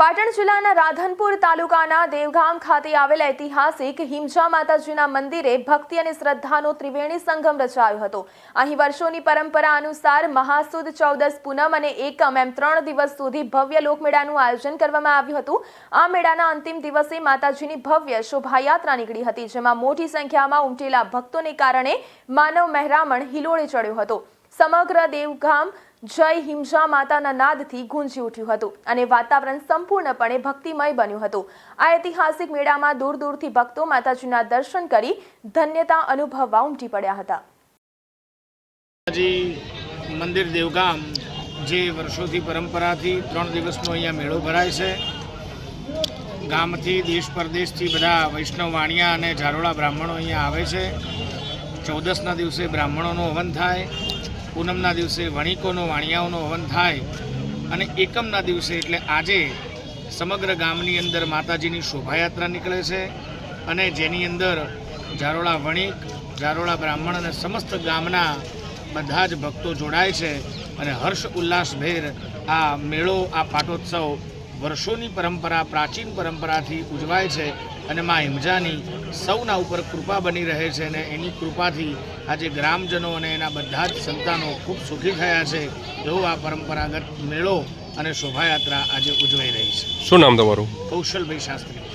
પાટણ જિલ્લાના રાધનપુર તાલુકાના દેવગામ ખાતે આવેલ ઐતિહાસિક હિમજા માતાજીના મંદિરે ભક્તિ અને શ્રદ્ધાનો ત્રિવેણી સંગમ રચાયો હતો. અહીં વર્ષોની પરંપરા અનુસાર મહાસુદ ચૌદસ પૂનમ અને એકમ એમ ત્રણ દિવસ સુધી ભવ્ય લોકમેળાનું આયોજન કરવામાં આવ્યું હતું. આ મેળાના અંતિમ દિવસે માતાજીની ભવ્ય શોભાયાત્રા નીકળી હતી, જેમાં મોટી સંખ્યામાં ઉમટેલા ભક્તોને કારણે માનવ મહેરામણ હિલોળે ચડ્યો હતો. સમગ્ર દેવગામ જય હિમજા માતાના નાદથી ગુંજી ઉઠ્યું હતું અને વાતાવરણ સંપૂર્ણપણે ભક્તિમય બન્યું હતું. આ ઐતિહાસિક મેળામાં દૂર દૂરથી ભક્તો માતાજીના દર્શન કરી ધન્યતા અનુભવવા ઉમટી પડ્યા હતા. મંદિર દેવગામ, જે વર્ષોથી પરંપરાથી ત્રણ દિવસનો અહીંયા મેળો ભરાય છે. ગામથી, દેશ પરદેશથી બધા વૈષ્ણવ વાણિયા અને ઝારોળા બ્રાહ્મણો અહીંયા આવે છે. ચૌદસના દિવસે બ્રાહ્મણોનું હવન થાય. પૂનમના દિવસે વણિકોનો, વાણિયાઓનો હવન થાય અને એકમના દિવસે એટલે આજે સમગ્ર ગામની અંદર માતાજીની શોભાયાત્રા નીકળે છે અને જેની અંદર ઝારોળા વણિક ઝારોળા બ્રાહ્મણ અને સમસ્ત ગામના બધા જ ભક્તો જોડાય છે અને હર્ષ ઉલ્લાસભેર આ મેળો, આ પાટોત્સવ વર્ષોની પરંપરા પ્રાચીન પરંપરાથી ઉજવાય છે અને મા હિમજાની સૌના ઉપર કૃપા બની રહે છે અને એની કૃપાથી આજે ગ્રામજનો અને એના બધા જ સંતાનો ખૂબ સુખી થયા છે એવો આ પરંપરાગત મેળો અને શોભાયાત્રા આજે ઉજવાઈ રહી છે. શું નામ તમારું? કૌશલભાઈ શાસ્ત્રી.